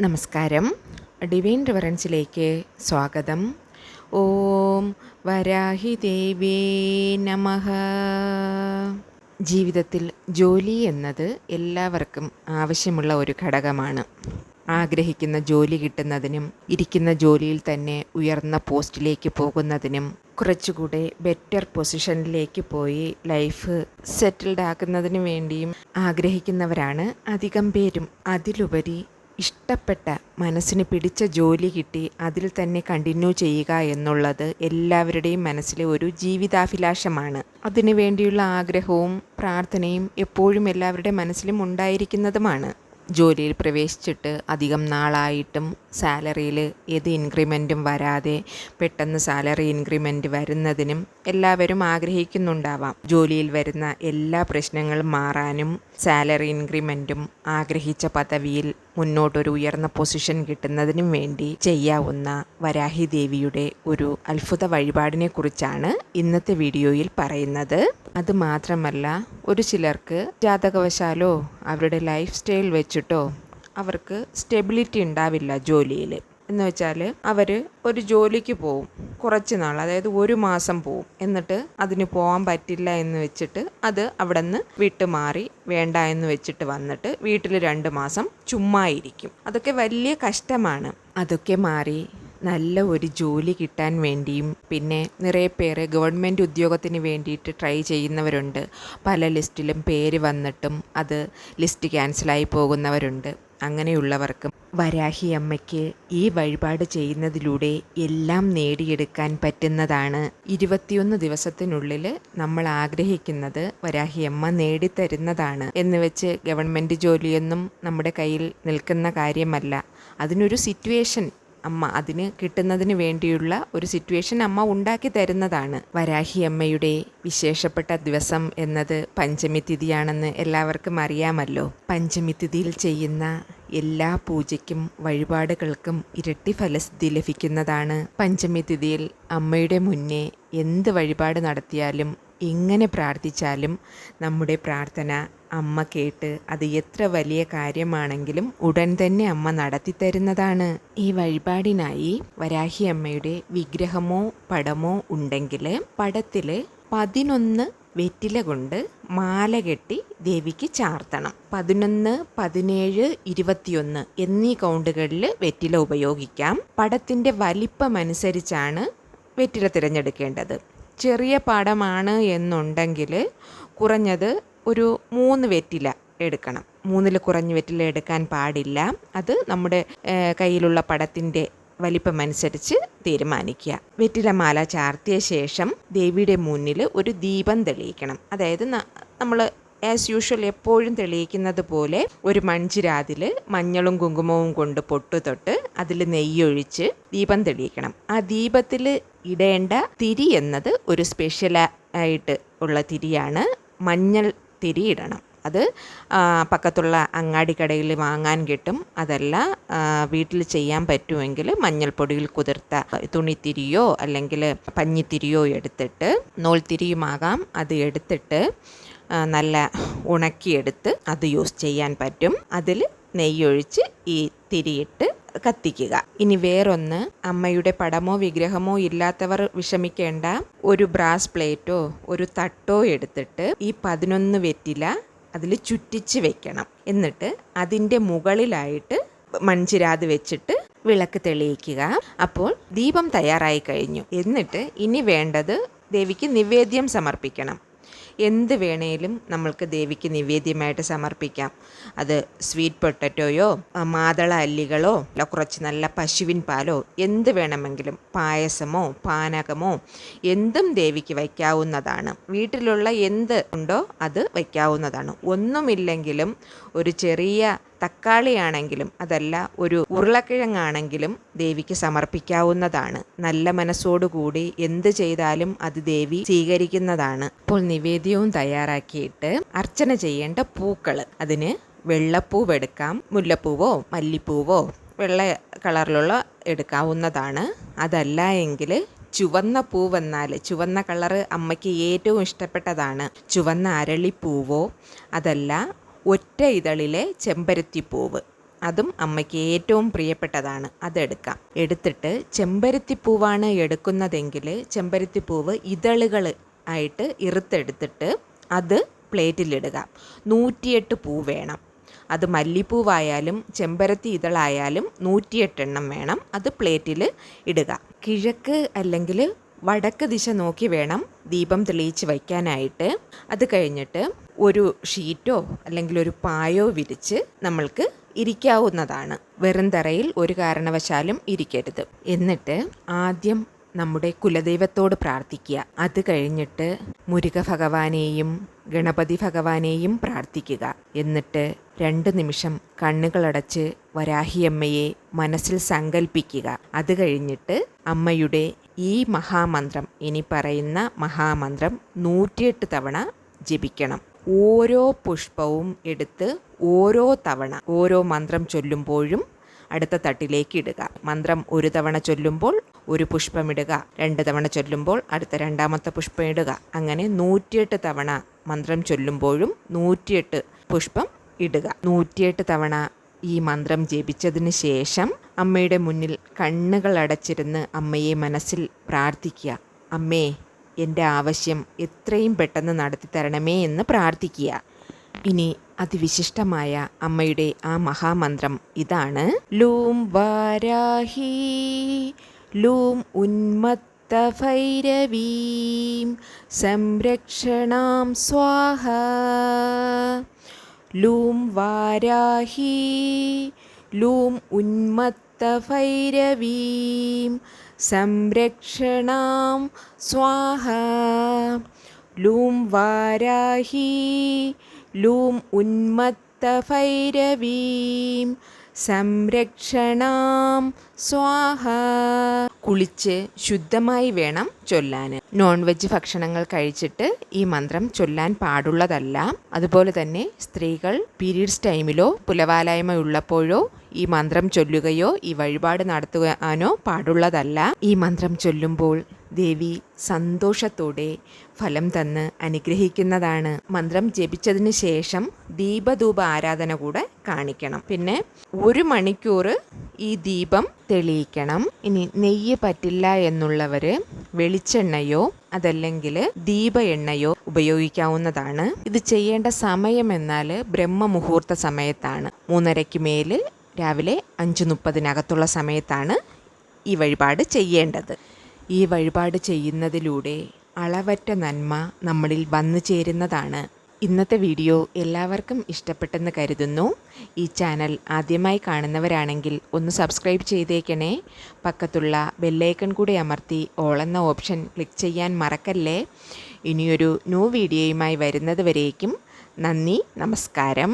നമസ്കാരം. ഡിവൈൻ റിവറൻസിലേക്ക് സ്വാഗതം. ഓം വരാഹി ദേവേ നമ. ജീവിതത്തിൽ ജോലി എന്നത് എല്ലാവർക്കും ആവശ്യമുള്ള ഒരു ഘടകമാണ്. ആഗ്രഹിക്കുന്ന ജോലി കിട്ടുന്നതിനും ഇരിക്കുന്ന ജോലിയിൽ തന്നെ ഉയർന്ന പോസ്റ്റിലേക്ക് പോകുന്നതിനും കുറച്ചുകൂടെ ബെറ്റർ പൊസിഷനിലേക്ക് പോയി ലൈഫ് സെറ്റിൽഡ് ആക്കുന്നതിന് വേണ്ടിയും ആഗ്രഹിക്കുന്നവരാണ് അധികം പേരും. അതിലുപരി ഇഷ്ടപ്പെട്ട മനസ്സിന് പിടിച്ച ജോലി കിട്ടി അതിൽ തന്നെ കണ്ടിന്യൂ ചെയ്യുക എന്നുള്ളത് എല്ലാവരുടെയും മനസ്സിലെ ഒരു ജീവിതാഭിലാഷമാണ്. അതിനു വേണ്ടിയുള്ള ആഗ്രഹവും പ്രാർത്ഥനയും എപ്പോഴും എല്ലാവരുടെ മനസ്സിലും ഉണ്ടായിരിക്കുന്നതുമാണ്. ജോലിയിൽ പ്രവേശിച്ചിട്ട് അധികം നാളായിട്ടും സാലറിയിൽ ഏത് ഇൻക്രിമെന്റും വരാതെ പെട്ടെന്ന് സാലറി ഇൻക്രിമെന്റ് വരുന്നതിനും എല്ലാവരും ആഗ്രഹിക്കുന്നുണ്ടാവാം. ജോലിയിൽ വരുന്ന എല്ലാ പ്രശ്നങ്ങളും മാറാനും സാലറി ഇൻക്രിമെന്റും ആഗ്രഹിച്ച പദവിയിൽ മുന്നോട്ടൊരു ഉയർന്ന പൊസിഷൻ കിട്ടുന്നതിനും വേണ്ടി ചെയ്യാവുന്ന വരാഹി ദേവിയുടെ ഒരു അത്ഭുത വഴിപാടിനെക്കുറിച്ചാണ് ഇന്നത്തെ വീഡിയോയിൽ പറയുന്നത്. അത് മാത്രമല്ല ഒരു ചിലർക്ക് ജാതകവശാലോ അവരുടെ ലൈഫ് സ്റ്റൈൽ വെച്ചിട്ടോ അവർക്ക് സ്റ്റെബിലിറ്റി ഉണ്ടാവില്ല ജോലിയിൽ എന്ന് വെച്ചാൽ അവർ ഒരു ജോലിക്ക് പോവും. കുറച്ച് നാൾ അതായത് ഒരു മാസം പോവും. എന്നിട്ട് അതിന് പോകാൻ പറ്റില്ല എന്ന് വെച്ചിട്ട് അത് അവിടെ നിന്ന് വിട്ടുമാറി വേണ്ട എന്ന് വെച്ചിട്ട് വന്നിട്ട് വീട്ടിൽ രണ്ട് മാസം ചുമ്മാ ഇരിക്കും. അതൊക്കെ വലിയ കഷ്ടമാണ്. അതൊക്കെ മാറി നല്ല ഒരു ജോലി കിട്ടാൻ വേണ്ടിയും പിന്നെ നിറയെ പേര് ഗവൺമെന്റ് ഉദ്യോഗത്തിന് വേണ്ടിയിട്ട് ട്രൈ ചെയ്യുന്നവരുണ്ട്. പല ലിസ്റ്റിലും പേര് വന്നിട്ടും അത് ലിസ്റ്റ് ക്യാൻസലായി പോകുന്നവരുണ്ട്. അങ്ങനെയുള്ളവർക്കും വരാഹി അമ്മയ്ക്ക് ഈ വഴിപാട് ചെയ്യുന്നതിലൂടെ എല്ലാം നേടിയെടുക്കാൻ പറ്റുന്നതാണ്. ഇരുപത്തിയൊന്ന് ദിവസത്തിനുള്ളിൽ നമ്മൾ ആഗ്രഹിക്കുന്നത് വരാഹി അമ്മ നേടിത്തരുന്നതാണ് എന്ന് വെച്ച് ഗവൺമെന്റ് ജോലിയൊന്നും നമ്മുടെ കയ്യിൽ നിൽക്കുന്ന കാര്യമല്ല. അതിനൊരു സിറ്റുവേഷൻ അമ്മ അതിന് കിട്ടുന്നതിന് വേണ്ടിയുള്ള ഒരു സിറ്റുവേഷൻ അമ്മ ഉണ്ടാക്കി തരുന്നതാണ്. വരാഹി അമ്മയുടെ വിശേഷപ്പെട്ട ദിവസം എന്നത് പഞ്ചമി തിഥിയാണെന്ന് എല്ലാവർക്കും അറിയാമല്ലോ. പഞ്ചമി തിഥിയിൽ ചെയ്യുന്ന എല്ലാ പൂജയ്ക്കും വഴിപാടുകൾക്കും ഇരട്ടി ഫലസിദ്ധി ലഭിക്കുന്നതാണ്. പഞ്ചമി തിഥിയിൽ അമ്മയുടെ മുന്നേ എന്ത് വഴിപാട് നടത്തിയാലും എങ്ങനെ പ്രാർത്ഥിച്ചാലും നമ്മുടെ പ്രാർത്ഥന അമ്മ കേട്ട് അത് എത്ര വലിയ കാര്യമാണെങ്കിലും ഉടൻ തന്നെ അമ്മ നടത്തി തരുന്നതാണ്. ഈ വഴിപാടിനായി വരാഹി അമ്മയുടെ വിഗ്രഹമോ പടമോ ഉണ്ടെങ്കിൽ പടത്തിൽ പതിനൊന്ന് വെറ്റില കൊണ്ട് മാല കെട്ടി ദേവിക്ക് ചാർത്തണം. പതിനൊന്ന് പതിനേഴ് ഇരുപത്തിയൊന്ന് എന്നീ കൗണ്ടുകളിൽ വെറ്റില ഉപയോഗിക്കാം. പടത്തിന്റെ വലിപ്പമനുസരിച്ചാണ് വെറ്റില തിരഞ്ഞെടുക്കേണ്ടത്. ചെറിയ പടമാണ് എന്നുണ്ടെങ്കിൽ കുറഞ്ഞത് ഒരു മൂന്ന് വെറ്റില എടുക്കണം. മൂന്നിൽ കുറഞ്ഞ വെറ്റില എടുക്കാൻ പാടില്ല. അത് നമ്മുടെ കയ്യിലുള്ള പടത്തിന്റെ വലിപ്പമനുസരിച്ച് തീരുമാനിക്കുക. വെറ്റിലമാല ചാർത്തിയ ശേഷം ദേവിയുടെ മുന്നിൽ ഒരു ദീപം തെളിയിക്കണം. അതായത് നമ്മൾ ആസ് യൂഷ്വൽ എപ്പോഴും തെളിയിക്കുന്നത് പോലെ ഒരു മൺചിരാതിൽ മഞ്ഞളും കുങ്കുമവും കൊണ്ട് പൊട്ടു തൊട്ട് അതിൽ നെയ്യൊഴിച്ച് ദീപം തെളിയിക്കണം. ആ ദീപത്തിൽ ഇടേണ്ട തിരി എന്നത് ഒരു സ്പെഷ്യൽ ആയിട്ട് ഉള്ള തിരിയാണ്. മഞ്ഞൾ തിരി ഇടണം. അത് പക്കത്തുള്ള അങ്ങാടിക്കടയിൽ വാങ്ങാൻ കിട്ടും. അതല്ല വീട്ടിൽ ചെയ്യാൻ പറ്റുമെങ്കിൽ മഞ്ഞൾപ്പൊടിയിൽ കുതിർത്ത തുണിത്തിരിയോ അല്ലെങ്കിൽ പഞ്ഞിത്തിരിയോ എടുത്തിട്ട് നൂൽത്തിരിയുമാകാം. അത് എടുത്തിട്ട് നല്ല ഉണക്കിയെടുത്ത് അത് യൂസ് ചെയ്യാൻ പറ്റും. അതിൽ നെയ്യൊഴിച്ച് ഈ തിരിയിട്ട് കത്തിക്കുക. ഇനി വേറൊന്ന് അമ്മയുടെ പടമോ വിഗ്രഹമോ ഇല്ലാത്തവർ വിഷമിക്കേണ്ട. ഒരു ബ്രാസ് പ്ലേറ്റോ ഒരു തട്ടോ എടുത്തിട്ട് ഈ പതിനൊന്ന് വെറ്റില അതിൽ ചുറ്റിച്ച് വെക്കണം. എന്നിട്ട് അതിന്റെ മുകളിലായിട്ട് മൺചിരാത് വെച്ചിട്ട് വിളക്ക് തെളിയിക്കുക. അപ്പോൾ ദീപം തയ്യാറായി കഴിഞ്ഞു. എന്നിട്ട് ഇനി വേണ്ടത് ദേവിക്ക് നിവേദ്യം സമർപ്പിക്കണം. എന്ത് വേണേലും നമ്മൾക്ക് ദേവിക്ക് നിവേദ്യമായിട്ട് സമർപ്പിക്കാം. അത് സ്വീറ്റ് പൊട്ടറ്റോയോ മാതള അല്ലികളോ അല്ല കുറച്ച് നല്ല പശുവിൻ പാലോ എന്ത് വേണമെങ്കിലും പായസമോ പാനകമോ എന്തും ദേവിക്ക് വയ്ക്കാവുന്നതാണ്. വീട്ടിലുള്ള എന്ത് ഉണ്ടോ അത് വയ്ക്കാവുന്നതാണ്. ഒന്നുമില്ലെങ്കിലും ഒരു ചെറിയ തക്കാളിയാണെങ്കിലും അതല്ല ഒരു ഉരുളക്കിഴങ്ങാണെങ്കിലും ദേവിക്ക് സമർപ്പിക്കാവുന്നതാണ്. നല്ല മനസ്സോടുകൂടി എന്ത് ചെയ്താലും അത് ദേവി സ്വീകരിക്കുന്നതാണ്. അപ്പോൾ നിവേദ്യവും തയ്യാറാക്കിയിട്ട് അർച്ചന ചെയ്യേണ്ട പൂക്കൾ അതിന് വെള്ളപ്പൂവ് എടുക്കാം മുല്ലപ്പൂവോ മല്ലിപ്പൂവോ വെള്ള കളറിലുള്ള എടുക്കാവുന്നതാണ്. അതല്ല എങ്കിൽ ചുവന്ന പൂവെന്നാൽ ചുവന്ന കളറ് അമ്മയ്ക്ക് ഏറ്റവും ഇഷ്ടപ്പെട്ടതാണ്. ചുവന്ന അരളിപ്പൂവോ അതല്ല ഒറ്റ ഇതളിലെ ചെമ്പരത്തിപ്പൂവ്. അതും അമ്മയ്ക്ക് ഏറ്റവും പ്രിയപ്പെട്ടതാണ്. അതെടുക്കാം. എടുത്തിട്ട് ചെമ്പരത്തിപ്പൂവാണ് എടുക്കുന്നതെങ്കിൽ ചെമ്പരത്തിപ്പൂവ് ഇതളുകൾ ആയിട്ട് ഇറുത്തെടുത്തിട്ട് അത് പ്ലേറ്റിലിടുക. നൂറ്റിയെട്ട് പൂ വേണം. അത് മല്ലിപ്പൂവായാലും ചെമ്പരത്തി ഇതളായാലും നൂറ്റിയെട്ടെണ്ണം വേണം അത് പ്ലേറ്റിൽ ഇടുക. കിഴക്ക് അല്ലെങ്കിൽ വടക്ക് ദിശ നോക്കി വേണം ദീപം തെളിയിച്ച് വയ്ക്കാനായിട്ട്. അത് കഴിഞ്ഞിട്ട് ഒരു ഷീറ്റോ അല്ലെങ്കിൽ ഒരു പായോ വിരിച്ച് നമ്മൾക്ക് ഇരിക്കാവുന്നതാണ്. വെറും തറയിൽ ഒരു കാരണവശാലും ഇരിക്കരുത്. എന്നിട്ട് ആദ്യം നമ്മുടെ കുലദൈവത്തോട് പ്രാർത്ഥിക്കുക. അത് കഴിഞ്ഞിട്ട് മുരുക ഭഗവാനെയും ഗണപതി ഭഗവാനെയും പ്രാർത്ഥിക്കുക. എന്നിട്ട് രണ്ട് നിമിഷം കണ്ണുകളടച്ച് വരാഹിയമ്മയെ മനസ്സിൽ സങ്കല്പിക്കുക അത് കഴിഞ്ഞിട്ട് അമ്മയുടെ ഈ മഹാമന്ത്രം ഇനി പറയുന്ന മഹാമന്ത്രം നൂറ്റിയെട്ട് തവണ ജപിക്കണം. ഓരോ പുഷ്പവും എടുത്ത് ഓരോ തവണ ഓരോ മന്ത്രം ചൊല്ലുമ്പോഴും അടുത്ത തട്ടിലേക്ക് ഇടുക. മന്ത്രം ഒരു തവണ ചൊല്ലുമ്പോൾ ഒരു പുഷ്പം ഇടുക രണ്ട് തവണ ചൊല്ലുമ്പോൾ അടുത്ത രണ്ടാമത്തെ പുഷ്പം ഇടുക. അങ്ങനെ നൂറ്റിയെട്ട് തവണ മന്ത്രം ചൊല്ലുമ്പോഴും നൂറ്റിയെട്ട് പുഷ്പം ഇടുക. നൂറ്റിയെട്ട് തവണ ഈ മന്ത്രം ജപിച്ചതിന് ശേഷം അമ്മയുടെ മുന്നിൽ കണ്ണുകൾ അടച്ചിരുന്ന് അമ്മയെ മനസ്സിൽ പ്രാർത്ഥിക്കുക. അമ്മേ എന്റെ ആവശ്യം എത്രയും പെട്ടെന്ന് നടത്തി തരണമേ എന്ന് പ്രാർത്ഥിക്കുക. ഇനി അതിവിശിഷ്ടമായ അമ്മയുടെ ആ മഹാമന്ത്രം ഇതാണ്. ലൂം വാരാഹി ലൂം ഉന്മത്ത ഭൈരവീം സംരക്ഷണാം സ്വാഹ. ലൂം വാരാഹി ലൂം ഉന്മത്ത ഭൈരവീം സംരക്ഷണാം സ്വാഹ. ലൂം വാരാഹി ലൂം ഉന്മത്ത ഭൈരവീം സംരക്ഷണാം സ്വാഹ. കുളിച്ച് ശുദ്ധമായി വേണം ചൊല്ലാൻ. നോൺ വെജ് ഭക്ഷണങ്ങൾ കഴിച്ചിട്ട് ഈ മന്ത്രം ചൊല്ലാൻ പാടുള്ളതല്ല. അതുപോലെ തന്നെ സ്ത്രീകൾ പീരീഡ്സ് ടൈമിലോ പുലവാലായ്മ ഉള്ളപ്പോഴോ ഈ മന്ത്രം ചൊല്ലുകയോ ഈ വഴിപാട് നടത്തുവാനോ പാടുള്ളതല്ല. ഈ മന്ത്രം ചൊല്ലുമ്പോൾ ദേവി സന്തോഷത്തോടെ ഫലം തന്ന് അനുഗ്രഹിക്കുന്നതാണ്. മന്ത്രം ജപിച്ചതിന് ശേഷം ദീപധൂപ ആരാധന കൂടെ കാണിക്കണം. പിന്നെ ഒരു മണിക്കൂർ ഈ ദീപം തെളിയിക്കണം. ഇനി നെയ്യ് പറ്റില്ല എന്നുള്ളവർ വെളിച്ചെണ്ണയോ അതല്ലെങ്കിൽ ദീപ എണ്ണയോ ഉപയോഗിക്കാവുന്നതാണ്. ഇത് ചെയ്യേണ്ട സമയം എന്നാൽ ബ്രഹ്മമുഹൂർത്ത സമയത്താണ്. മൂന്നരയ്ക്ക് മേൽ രാവിലെ അഞ്ച് മുപ്പതിനകത്തുള്ള സമയത്താണ് ഈ വഴിപാട് ചെയ്യേണ്ടത്. ഈ വഴിപാട് ചെയ്യുന്നതിലൂടെ അളവറ്റ നന്മ നമ്മളിൽ വന്നു ചേരുന്നതാണ്. ഇന്നത്തെ വീഡിയോ എല്ലാവർക്കും ഇഷ്ടപ്പെട്ടെന്ന് കരുതുന്നു. ഈ ചാനൽ ആദ്യമായി കാണുന്നവരാണെങ്കിൽ ഒന്ന് സബ്സ്ക്രൈബ് ചെയ്തേക്കണേ. പക്കത്തുള്ള ബെല്ലൈക്കൺ കൂടി അമർത്തി ഓളെന്ന ഓപ്ഷൻ ക്ലിക്ക് ചെയ്യാൻ മറക്കല്ലേ. ഇനിയൊരു ന്യൂ വീഡിയോയുമായി വരുന്നത് വരേക്കും നന്ദി നമസ്കാരം.